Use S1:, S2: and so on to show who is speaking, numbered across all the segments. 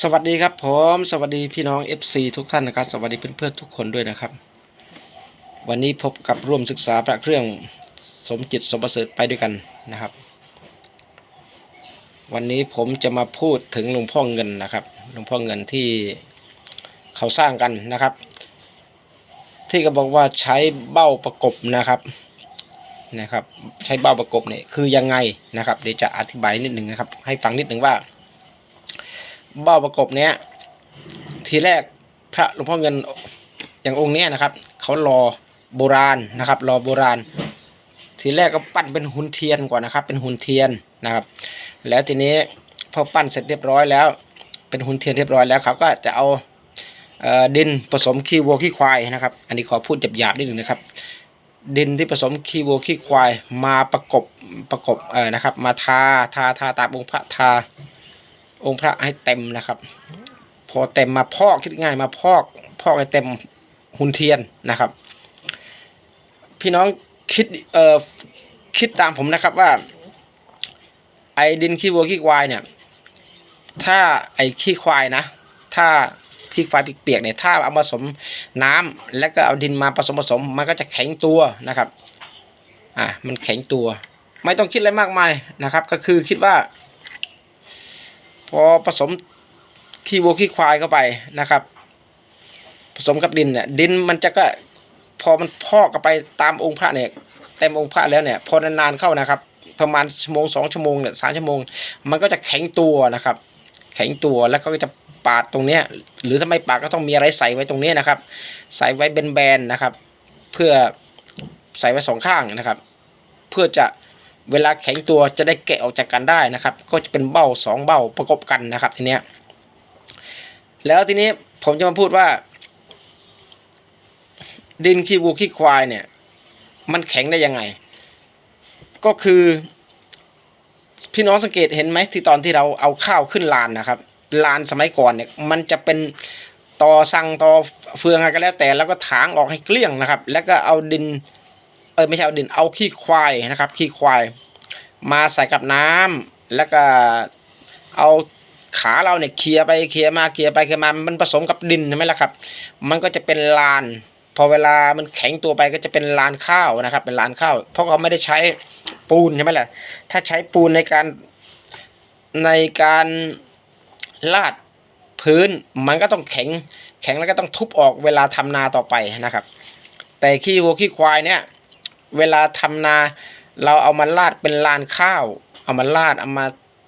S1: สวัสดีครับผมสวัสดีพี่น้อง FC ทุกท่านนะครับ สวัสดีเพื่อนๆทุกคนด้วยนะครับ วันนี้พบกับร่วมศึกษาพระเครื่องสมจิตสมประเสริฐไปด้วยกันนะครับ วันนี้ผมจะมาพูดถึงหลวงพ่อเงินนะครับหลวงพ่อเงินที่เขาสร้างกันนะครับ ที่ก็บอกว่าใช้เบ้าประกบนะครับนะครับ ใช้เบ้าประกบเนี่ยคือยังไงนะครับ เดี๋ยวจะอธิบายนิดหนึ่งนะครับ ให้ฟังนิดหนึ่งว่า เบ้าประกบเนี้ย ทีแรกพระหลวงพ่อเงินอย่างองค์เนี้ยนะครับเขารอโบราณนะครับ รอโบราณ ทีแรกก็ปั้นเป็นหุ่นเทียนก่อนนะครับ เป็นหุ่นเทียนนะครับ แล้วทีนี้พอปั้นเสร็จเรียบร้อยแล้ว เป็นหุ่นเทียนเรียบร้อยแล้วเขาก็จะเอาดินผสมขี้วัวขี้ควายนะครับ อันนี้ขอพูดหยาบๆนิดหนึ่งนะครับ ดินที่ผสมขี้วัวขี้ควายมาประกบประกบเอ่อนะครับ มาทาทาทาตามองค์พระทา องค์พระให้เต็มนะครับ พอเต็มมาพอกคิดง่ายมาพอก พอกให้เต็มหุ่นเทียนนะครับ พี่น้องคิดเอ่อคิดตามผมนะครับว่า ไอ้ดินขี้วัวขี้ควายเนี่ย ถ้าไอ้ขี้ควายนะ ถ้าขี้ควายเปียกๆเนี่ยถ้าเอามาผสมน้ำแล้วก็เอาดินมาผสมผสม มันก็จะแข็งตัวนะครับ อ่ามันแข็งตัว ไม่ต้องคิดอะไรมากมายนะครับ ก็คือคิดว่า พอผสมขี้วัวขี้ควายเข้าไปนะครับ ผสมกับดินเนี่ยดินมันจะก็พอมันพอกเข้าไปตามองค์พระเนี่ยเต็มองค์พระแล้วเนี่ยพอนานๆเข้านะครับ ประมาณชั่วโมงสองชั่วโมงเนี่ยสามชั่วโมง มันก็จะแข็งตัวนะครับ แข็งตัวแล้วก็จะปาดตรงเนี้ยหรือถ้าไม่ปาดก็ต้องมีอะไรใส่ไว้ตรงนี้นะครับ ใส่ไว้แบนๆนะครับ เพื่อใส่ไว้สองข้างนะครับ เพื่อจะ เวลาแข็งตัวจะได้แกะออกจากกันได้นะครับ ก็จะเป็นเบ้าสองเบ้าประกบกันนะครับทีเนี้ยแล้วทีนี้ผมจะมาพูดว่า ดินขี้วัวขี้ควายเนี่ย มันแข็งได้ยังไง ก็คือ พี่น้องสังเกตเห็นไหมที่ตอนที่เราเอาข้าวขึ้นลานนะครับลานสมัยก่อนเนี่ย มันจะเป็นตอสังตอเฟืองอะไรก็แล้วแต่แล้วก็ถางออกให้เกลี้ยงนะครับ แล้วก็เอาดิน เออไม่ใช่เอาดินเอาขี้ควายนะครับ ขี้ควาย มาใส่กับน้ำแล้วก็เอาขาเราเนี่ยเคลียไปเคลียมาเคลียไปเคลียมามันผสมกับดินใช่ไหมล่ะครับ มันก็จะเป็นลาน พอเวลามันแข็งตัวไปก็จะเป็นลานข้าวนะครับ เป็นลานข้าว เพราะเขาไม่ได้ใช้ปูนใช่ไหมล่ะถ้าใช้ปูนในการในการลาดพื้นมันก็ต้องแข็ง แข็งแล้วก็ต้องทุบออกเวลาทำนาต่อไปนะครับ แต่ขี้วัวขี้ควายเนี่ย เวลาทำนา เราเอามาลาดเป็นลานข้าว เอามาลาดเอามา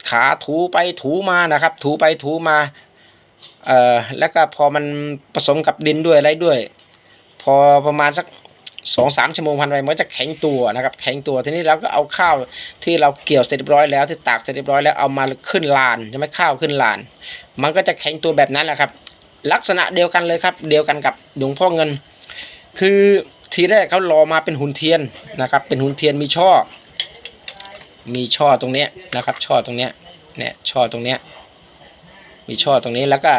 S1: ขาถูไปถูมานะครับ ถูไปถูมาเอ่อแล้วก็พอมันผสมกับดินด้วยอะไรด้วย พอประมาณสักสองสามชั่วโมงพันไปมันจะแข็งตัวนะครับ แข็งตัวทีนี้เราก็เอาข้าวที่เราเกี่ยวเสร็จเรียบร้อยแล้วที่ตากเสร็จเรียบร้อยแล้วเอามาขึ้นลานใช่ไหมข้าวขึ้นลาน มันก็จะแข็งตัวแบบนั้นแหละครับ ลักษณะเดียวกันเลยครับ เดียวกันกับหลวงพ่อเงิน คือ ทีแรกเขารอมาเป็นหุ่นเทียนนะครับ เป็นหุ่นเทียนมีช่อ มีช่อตรงเนี้ยนะครับ ช่อตรงเนี้ยเนี่ยช่อตรงเนี้ย มีช่อตรงนี้แล้วก็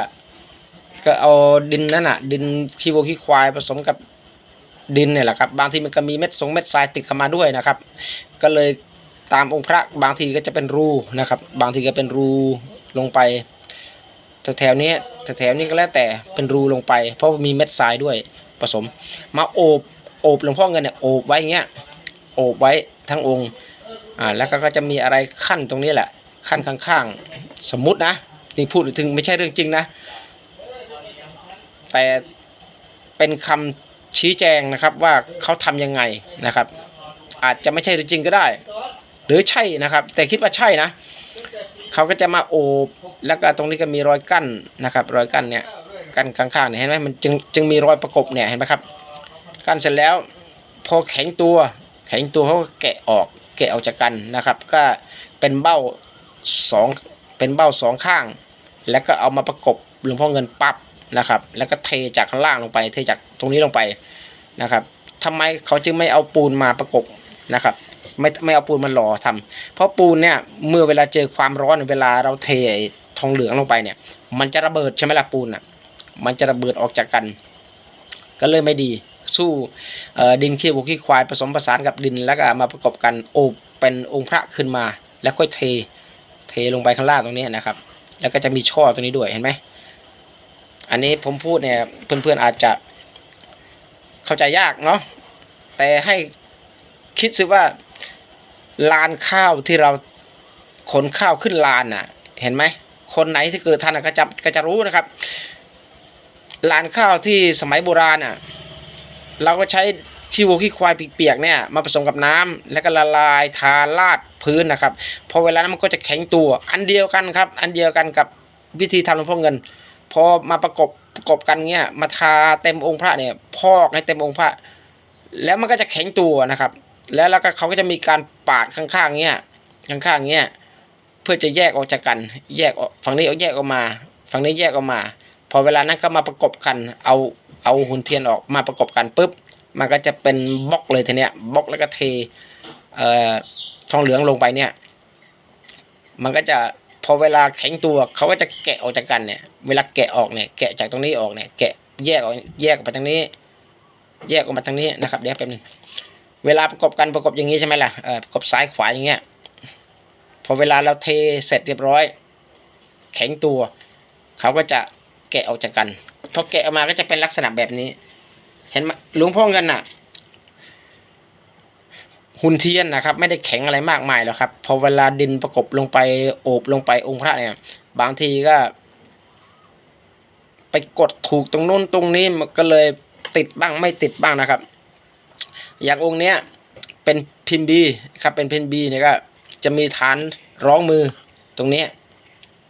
S1: ก็เอาดินนั่นน่ะ ดินขี้วัวขี้ควายผสมกับดินเนี่ยแหละครับบางทีมันก็มีเม็ดสงเม็ดทรายติดเข้ามาด้วยนะครับ ก็เลยตามองค์พระบางทีก็จะเป็นรูนะครับ บางทีก็เป็นรูลงไปแถวๆนี้แถวๆนี้ก็แล้วแต่เป็นรูลงไป เพราะมีเม็ดทรายด้วยผสม มาโอบ โอบหลวงพ่อเงินเนี่ยโอบไว้อย่างเงี้ยโอบไว้ทั้งองค์อ่าแล้วก็ก็จะมีอะไรขั้นตรงนี้แหละ ขั้นข้างๆ สมมุตินะนี่พูดถึงไม่ใช่เรื่องจริงนะ แต่เป็นคำชี้แจงนะครับว่าเขาทำยังไงนะครับ อาจจะไม่ใช่เรื่องจริงก็ได้ หรือใช่นะครับ แต่คิดว่าใช่นะเขาก็จะมาโอบแล้วก็ตรงนี้ก็มีรอยกั้นนะครับ รอยกั้นเนี่ยกั้นข้างๆเนี่ยเห็นไหมมันจึงจึงมีรอยประกบเนี่ยเห็นไหมครับ กั้นเสร็จแล้ว พอแข็งตัว แข็งตัวเขาก็แกะออก แกะออกจากกันนะครับ ก็เป็นเบ้าสองเป็นเบ้าสองข้าง แล้วก็เอามาประกบหลวงพ่อเงินปั๊บนะครับ แล้วก็เทจากข้างล่างลงไป เทจากตรงนี้ลงไปนะครับทำไมเขาจึงไม่เอาปูนมาประกบนะครับ ไม่ไม่เอาปูนมาหล่อทำเพราะปูนเนี่ยเมื่อเวลาเจอความร้อนเวลาเราเททองเหลืองลงไปเนี่ย มันจะระเบิดใช่ไหมล่ะปูนอะ มันจะระเบิดออกจากกัน ก็เลยไม่ดี สู้ดินขี้วัวขี้ควายผสมผสานกับดินแล้วก็มาประกอบกันโอบเป็นองค์พระขึ้นมา แล้วค่อยเทเทลงไปข้างล่างตรงนี้นะครับ แล้วก็จะมีช่อตัวนี้ด้วยเห็นไหมอันนี้ผมพูดเนี่ยเพื่อนๆอาจจะเข้าใจยากเนาะแต่ให้คิดซิว่าลานข้าวที่เราขนข้าวขึ้นลานน่ะ เห็นไหมคนไหนที่เกิดทันก็จะก็จะรู้นะครับลานข้าวที่สมัยโบราณอะ เราก็ใช้ขี้วัวขี้ควายเปียกๆเนี่ยมาผสมกับน้ำแล้วก็ละลายทาลาดพื้นนะครับ พอเวลานั้นมันก็จะแข็งตัว อันเดียวกันครับ อันเดียวกันกับวิธีทำหลวงพ่อเงิน พอมาประกบประกบกันเงี้ยมาทาเต็มองค์พระเนี่ยพอกให้เต็มองค์พระ แล้วมันก็จะแข็งตัวนะครับ แล้วแล้วก็เขาก็จะมีการปาดข้างๆเงี้ยข้างๆเงี้ยเพื่อจะแยกออกจากกัน แยกออกฝั่งนี้เอาแยกออกมา ฝั่งนี้แยกออกมา พอเวลานั้นก็มาประกบกัน เอาเอาหุ่นเทียนออกมาประกบกันปุ๊บ มันก็จะเป็นบล็อกเลยทีเนี้ยบล็อกแล้วก็เทเอ่อทองเหลืองลงไปเนี่ย มันก็จะพอเวลาแข็งตัวเขาก็จะแกะออกจากกันเนี่ย เวลาแกะออกเนี่ยแกะจากตรงนี้ออกเนี่ยแกะแยกออกแยกออกมาทางนี้ แยกออกมาทางนี้นะครับเดี๋ยวแป๊บนึงเวลาประกบกันประกบอย่างนี้ใช่ไหมล่ะเออประกบซ้ายขวาอย่างเงี้ยพอเวลาเราเทเสร็จเรียบร้อย แข็งตัวเขาก็จะ แกะออกจากกันพอแกะออกมาก็จะเป็นลักษณะแบบนี้ เห็นไหมหลวงพ่อเงินน่ะ หุ่นเทียนนะครับ ไม่ได้แข็งอะไรมากมายหรอกครับ พอเวลาดินประกบลงไปโอบลงไปองค์พระเนี่ย บางทีก็ ไปกดถูกตรงนู้นตรงนี้มันก็เลยติดบ้างไม่ติดบ้างนะครับ อย่างองค์เนี้ย เป็นพิมพ์บีครับ เป็นพิมพ์บีเนี่ยก็ จะมีฐานร้องมือตรงนี้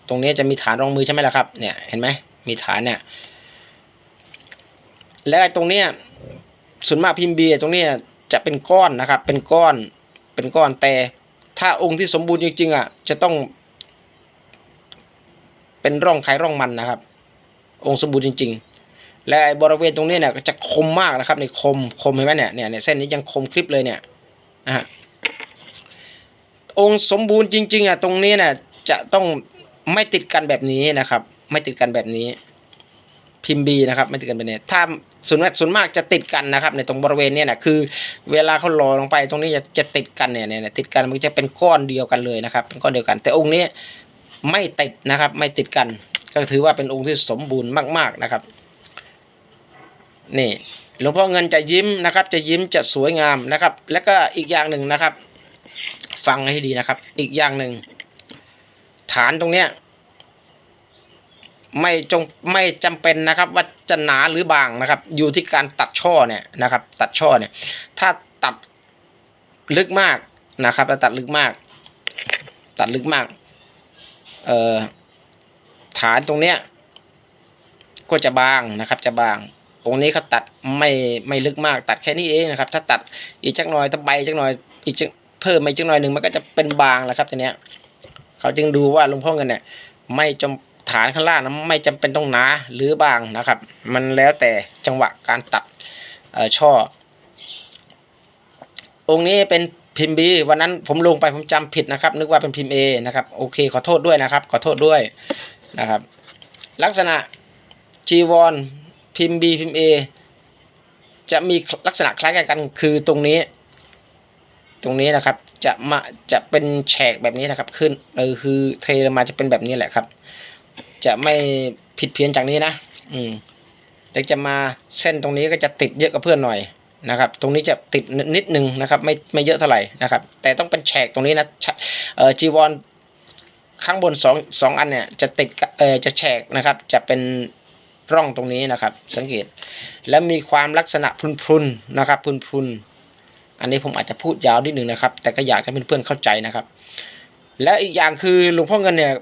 S1: ตรงนี้จะมีฐานรองมือใช่ไหมล่ะครับ เนี่ยเห็นไหม มีฐานเนี่ยแล้วไอ้ตรงเนี้ยส่วนมากพิมพ์บีตรงเนี้ยจะเป็นก้อนนะครับ เป็นก้อนเป็นก้อนแต่ถ้าองค์ที่สมบูรณ์จริงๆอะจะต้อง เป็นร่องไขร่องมันนะครับ องค์สมบูรณ์จริง ๆ และบริเวณตรงนี้เนี่ยก็จะคมมากนะครับในคมคมเห็นไหมเนี่ยเนี่ยเนี่ยเส้นนี้ยังคมคลิปเลยเนี่ยนะฮะองค์สมบูรณ์จริงๆอะตรงนี้เนี่ยจะต้องไม่ติดกันแบบนี้นะครับ ไม่ติดกันแบบนี้ พิมพ์บีนะครับ ไม่ติดกันแบบนี้ถ้าส่วนมากส่วนมากจะติดกันนะครับ ในตรงบริเวณเนี้นะคือ เวลาเขารอลงไปตรงนี้จะจะติดกันเนี่ยเนี่ยติดกันมันจะเป็นก้อนเดียวกันเลยนะครับ เป็นก้อนเดียวกัน แต่องค์นี้ไม่ติดนะครับ ไม่ติดกัน ก็ถือว่าเป็นองค์ที่สมบูรณ์มาก ๆนะครับ นี่หลวงพ่อเงินจะยิ้มนะครับ จะยิ้มจะสวยงามนะครับ แล้วก็อีกอย่างหนึ่งนะครับ ฟังให้ดีนะครับ อีกอย่างหนึ่งฐานตรงเนี้ย ไม่จงไม่จำเป็นนะครับว่าจะหนาหรือบางนะครับ อยู่ที่การตัดช่อเนี่ยนะครับ ตัดช่อเนี่ย ถ้าตัดลึกมากนะครับถ้าตัดลึกมาก ตัดลึกมาก เอ่อฐานตรงเนี้ยก็จะบางนะครับ จะบางองค์นี้เขาตัดไม่ไม่ลึกมาก ตัดแค่นี้เองนะครับ ถ้าตัดอีกจักหน่อยถ้าใบจักหน่อยอีกเพิ่มอีกจักหน่อยหนึ่งมันก็จะเป็นบางแล้วครับทีเนี้ยเขาจึงดูว่าหลวงพ่อเงินเนี่ยไม่จำ ฐานข้างล่างนะไม่จำเป็นต้องหนาหรือบางนะครับ มันแล้วแต่จังหวะการตัดช่อ องค์นี้เป็นพิมพ์บีวันนั้นผมลงไปผมจำผิดนะครับ นึกว่าเป็นพิมพ์เอนะครับโอเค ขอโทษด้วยนะครับ ขอโทษด้วยนะครับ ลักษณะจีวรพิมพ์บีพิมพ์เอจะมีลักษณะคล้ายกันคือตรงนี้ ตรงนี้นะครับจะมาจะเป็นแฉกแบบนี้นะครับ ขึ้นเออคือเทลมาจะเป็นแบบนี้แหละครับ จะไม่ผิดเพี้ยนจากนี้นะอืมเดี๋ยวจะมาเส้นตรงนี้ก็จะติดเยอะกับเพื่อนหน่อยนะครับ ตรงนี้จะติดนิดนึงนะครับไม่ไม่เยอะเท่าไหร่นะครับ แต่ต้องเป็นแฉกตรงนี้นะเอ่อจีวรข้างบนสองสองอันเนี่ยจะติดเออจะแฉกนะครับ จะเป็นร่องตรงนี้นะครับ สังเกต แล้วมีความลักษณะพรุนๆนะครับพรุนๆอันนี้ผมอาจจะพูดยาวนิดหนึ่งนะครับ แต่ก็อยากให้เพื่อนๆเข้าใจนะครับ และอีกอย่างคือหลวงพ่อเงินเนี่ย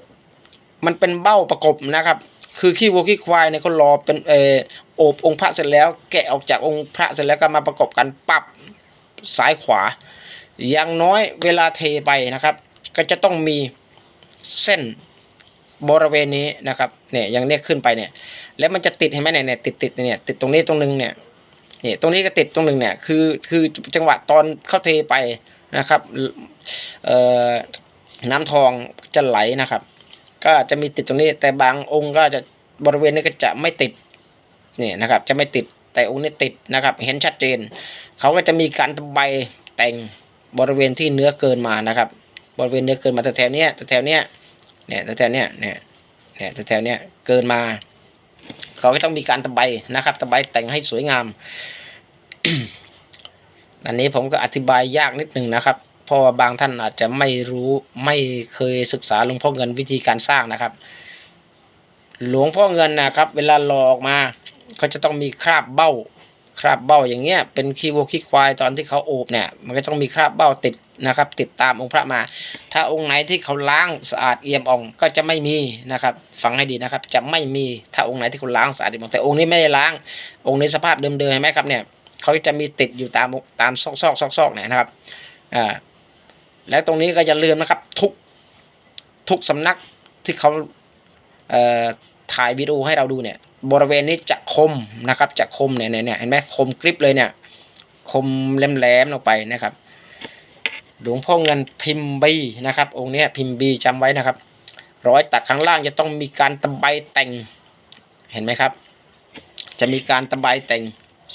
S1: มันเป็นเบ้าประกบนะครับ คือขี้วัวขี้ควายเนี่ยเขารอเป็นเออโอบองค์พระเสร็จแล้ว แกะออกจากองค์พระเสร็จแล้วก็มาประกบกันปับซ้ายขวา อย่างน้อยเวลาเทไปนะครับ ก็จะต้องมีเส้นบริเวณนี้นะครับเนี่ยอย่างเนี้ยขึ้นไปเนี่ย แล้วมันจะติดเห็นไหมเนี่ยเนี่ยติดติดเนี่ยติดตรงนี้ตรงนึงเนี่ยเนี่ยตรงนี้ก็ติดตรงนึงเนี่ยคือคือจังหวะตอนเข้าเทไปนะครับเอ่อน้ำทองจะไหลนะครับ ก็จะมีติดตรงนี้ แต่บางองค์ก็จะบริเวณนี้ก็จะไม่ติดนี่นะครับ จะไม่ติดแต่องค์นี้ติดนะครับ เห็นชัดเจน เขาก็จะมีการตะไบแต่งบริเวณที่เนื้อเกินมานะครับ บริเวณเนื้อเกินมาแต่แถวเนี้ยแต่แถวเนี้ยเนี่ยแต่แถวเนี้ยเนี่ยเนี่ยแต่แถวเนี้ยเกินมา เขาก็ต้องมีการตะไบนะครับตะไบแต่งให้สวยงาม อันนี้ผมก็อธิบายยากนิดหนึ่งนะครับ เพราะว่าบางท่านอาจจะไม่รู้ไม่เคยศึกษาหลวงพ่อเงินวิธีการสร้างนะครับ หลวงพ่อเงินนะครับ เวลาหลอกมาเขาจะต้องมีคราบเบ้า คราบเบ้าอย่างเงี้ย เป็นขี้วัวขี้ควายตอนที่เขาโอบเนี่ย มันก็ต้องมีคราบเบ้าติดนะครับ ติดตามองค์พระมา ถ้าองค์ไหนที่เขาล้างสะอาดเอี่ยมอ่องก็จะไม่มีนะครับฟังให้ดีนะครับ จะไม่มีถ้าองค์ไหนที่เขาล้างสะอาดเอี่ยมอ่องแต่องค์นี้ไม่ได้ล้าง องค์นี้สภาพเดิมๆเห็นไหมครับเนี่ยเขาจะมีติดอยู่ตามตามซอกซอกซอกซอกเนี่ยนะครับอ่า แล้วตรงนี้ก็จะเลืมนะครับ ทุกทุกสำนักที่เขาเถ่ายวิดีโอให้เราดูเนี่ย บริเวณนี้จะคมนะครับ จะคมเนี่ยเนี่ยเห็นไหมคมกริบเลยเนี่ย คมแหลมๆลงไปนะครับ หลวงพ่อเงินพิมพ์บีนะครับ องค์นี้พิมพ์บีจำไว้นะครับ ร้อยตัดข้างล่างจะต้องมีการตะไบแต่งเห็นไหมครับ จะมีการตะไบแต่ง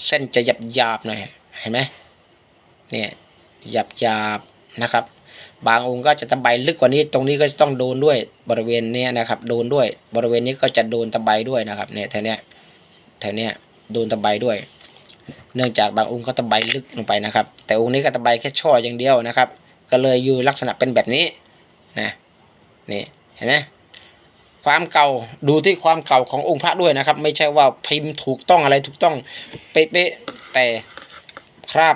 S1: เส้นจะหยับหยาบๆหน่อยเห็นไหมเนี่ยหยับหยาบๆนะครับ บางองค์ก็จะตะไบลึกกว่านี้ ตรงนี้ก็ต้องโดนด้วยบริเวณนี้นะครับ โดนด้วย บริเวณนี้ก็จะโดนตะไบด้วยนะครับ เนี่ยแถวเนี้ยแถวเนี้ยโดนตะไบด้วย เนื่องจากบางองค์ก็ตะไบลึกลงไปนะครับ แต่องค์นี้ก็ตะไบแค่ช่ออย่างเดียวนะครับ ก็เลยอยู่ลักษณะเป็นแบบนี้นะนี่เห็นไหมความเก่าดูที่ความเก่าขององค์พระด้วยนะครับ ไม่ใช่ว่าพิมพ์ถูกต้องอะไรถูกต้องเป๊ะแต่ครับ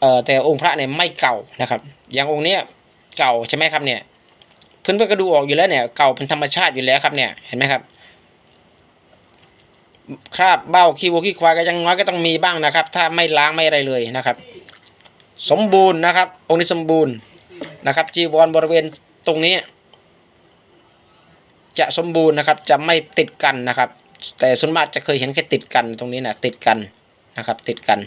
S1: เอ่อแต่องค์พระเนี่ยไม่เก่านะครับ อย่างองค์เนี้ย เก่าใช่ไหมครับเนี่ยเพื่อนๆก็ดูออกอยู่แล้วเนี่ย เก่าเป็นธรรมชาติอยู่แล้วครับเนี่ยเห็นไหมครับ คราบเบ้าขี้วัวขี้ควายก็ยังน้อยก็ต้องมีบ้างนะครับ ถ้าไม่ล้างไม่อะไรเลยนะครับ สมบูรณ์นะครับ องค์นี้สมบูรณ์นะครับ จีวรบริเวณตรงนี้ จะสมบูรณ์นะครับ จะไม่ติดกันนะครับ แต่ส่วนมากจะเคยเห็นแค่ติดกันตรงนี้นะติดกันนะครับ ติดกัน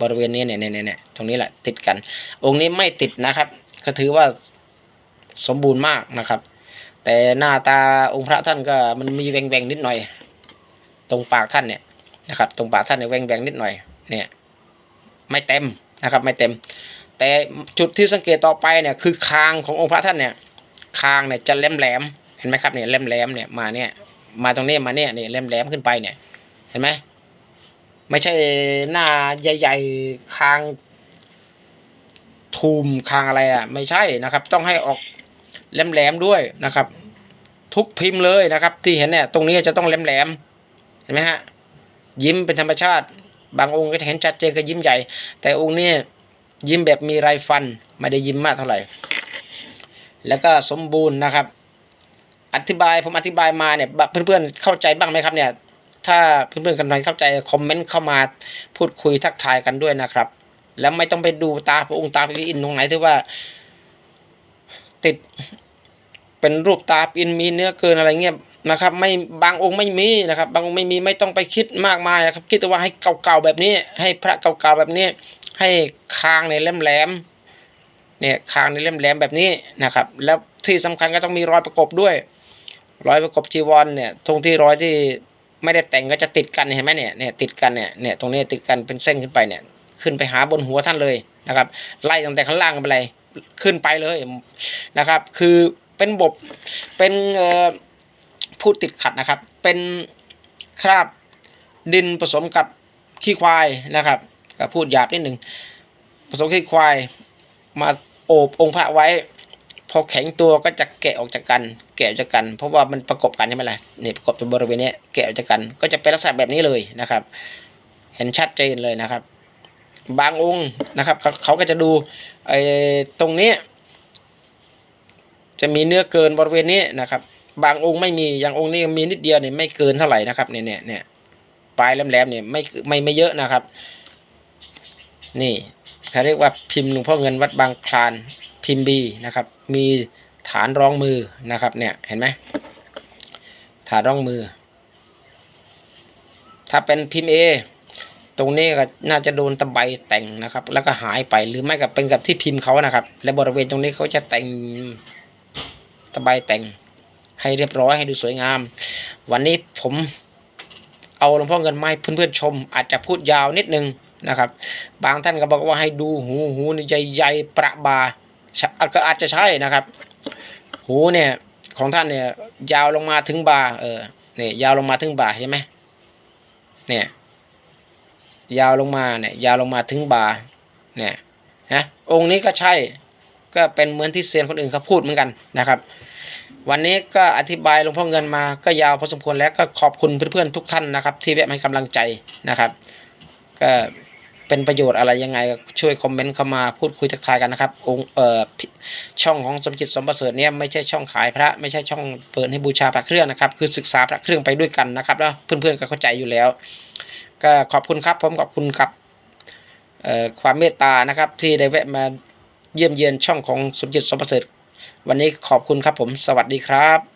S1: บริเวณนี้เนี่ยเนี่ยเนี่ยตรงนี้แหละติดกัน องค์นี้ไม่ติดนะครับ ก็ถือว่าสมบูรณ์มากนะครับ แต่หน้าตาองค์พระท่านก็มันมีแหวงแวงๆนิดหน่อย ตรงปากท่านเนี่ยนะครับ ตรงปากท่านเนี่ยแหวงแวงๆนิดหน่อยเนี่ย ไม่เต็มนะครับ ไม่เต็ม แต่จุดที่สังเกตต่อไปเนี่ยคือคางขององค์พระท่านเนี่ย คางเนี่ยจะแหลมแหลมๆเห็นไหมครับเนี่ยแหลมแหลมๆเนี่ยมาเนี่ย มาตรงนี้มาเนี่ยเนี่ยแหลมแหลมๆขึ้นไปเนี่ย เห็นไหมไม่ใช่หน้าใหญ่ ๆ คาง ทูมคางอะไรอะ ไม่ใช่นะครับ ต้องให้ออกแหลมแหลมๆด้วยนะครับ ทุกพิมพ์เลยนะครับ ที่เห็นเนี่ยตรงนี้จะต้องแหลมแหลมๆเห็นไหมฮะยิ้มเป็นธรรมชาติ บางองค์ก็จะเห็นชัดเจนก็ยิ้มใหญ่ แต่องค์นี้ยิ้มแบบมีไรฟันไม่ได้ยิ้มมากเท่าไหร่ แล้วก็สมบูรณ์นะครับ อธิบายผมอธิบายมาเนี่ยเพื่อนๆเข้าใจบ้างไหมครับเนี่ยถ้าเพื่อนๆกันหน่อยเข้าใจคอมเมนต์เข้ามาพูดคุยทักทายกันด้วยนะครับ แล้วไม่ต้องไปดูตาพระองค์ตาพระอินทร์ตรงไหนที่ว่า ติดเป็นรูปตาอินมีเนื้อเกินอะไรเงี้ยนะครับ ไม่บางองค์ไม่มีนะครับ บางองค์ไม่มีไม่ต้องไปคิดมากมายนะครับ คิดแต่ว่าให้เก่าๆแบบนี้ ให้พระเก่าๆแบบนี้ ให้คางในแหลมๆเนี่ยคางในแหลมๆแบบนี้นะครับ แล้วที่สำคัญก็ต้องมีรอยประกบด้วย รอยประกบจีวรเนี่ยตรงที่รอยที่ไม่ได้แต่งก็จะติดกันเห็นไหมเนี่ยเนี่ยติดกันเนี่ยเนี่ยตรงนี้ติดกันเป็นเส้นขึ้นไปเนี่ย ขึ้นไปหาบนหัวท่านเลยนะครับ ไล่ตั้งแต่ข้างล่างไปเลยขึ้นไปเลยนะครับ คือเป็นบบเป็นเอ่อพูดติดขัดนะครับ เป็นคราบดินผสมกับขี้ควายนะครับก็พูดหยาบนิดหนึ่งผสมขี้ควายมาโอบองค์พระไว้ พอแข็งตัวก็จะแกะออกจากกัน แกะออกจากกัน เพราะว่ามันประกบกันใช่ไหมล่ะเนี่ยประกบตรงบริเวณนี้แกะออกจากกัน ก็จะเป็นลักษณะแบบนี้เลยนะครับ เห็นชัดเจนเลยนะครับ บางองค์นะครับเขาเขาก็จะดูไอ้ตรงนี้ จะมีเนื้อเกินบริเวณนี้นะครับ บางองค์ไม่มีอย่างองค์นี้มีนิดเดียวเนี่ยไม่เกินเท่าไหร่นะครับเนี่ยเนี่ยเนี่ยปลายแหลมๆเนี่ยไม่ไม่ไม่เยอะนะครับ นี่เขาเรียกว่าพิมพ์หลวงพ่อเงินวัดบางคลานพิมพ์บีนะครับ มีฐานรองมือนะครับเนี่ยเห็นไหมฐานรองมือ ถ้าเป็นพิมพ์เอ รงนี้ก็น่าจะโดนตะไบแต่งนะครับ แล้วก็หายไปหรือไม่ก็เป็นกับที่พิมพ์เขานะครับ และบริเวณตรงนี้เขาจะแต่งตะไบแต่งให้เรียบร้อยให้ดูสวยงาม วันนี้ผมเอาหลวงพ่อเงินไม้เพื่อนๆชม อาจจะพูดยาวนิดนึงนะครับ บางท่านก็บอกว่าให้ดูหูหูนี่ใหญ่ๆประบาก็อาจจะใช่นะครับ หูเนี่ยของท่านเนี่ยยาวลงมาถึงบาเออเนี่ยยาวลงมาถึงบาใช่ไหมเนี่ย ยาวลงมาเนี่ยยาวลงมาถึงบ่าเนี่ยนะองค์นี้ก็ใช่ก็เป็นเหมือนที่เซียนคนอื่นเขาพูดเหมือนกันนะครับ วันนี้ก็อธิบายหลวงพ่อเงินมาก็ยาวพอสมควรแล้วก็ขอบคุณเพื่อนๆทุกท่านนะครับ ที่แวะมาให้กำลังใจนะครับ ก็เป็นประโยชน์อะไรยังไงช่วยคอมเมนต์เข้ามาพูดคุยทักทายกันนะครับองค์เอ่อช่องของสมจิตสมประเสริฐเนี่ยไม่ใช่ช่องขายพระ ไม่ใช่ช่องเปิดให้บูชาพระเครื่องนะครับ คือศึกษาพระเครื่องไปด้วยกันนะครับแล้วเพื่อนๆก็เข้าใจอยู่แล้ว ก็ขอบคุณครับผมขอบคุณครับความเมตตานะครับ ที่ได้แวะมาเยี่ยมเยียนช่องของสมจิตสมประเสริฐวันนี้ขอบคุณครับผมสวัสดีครับ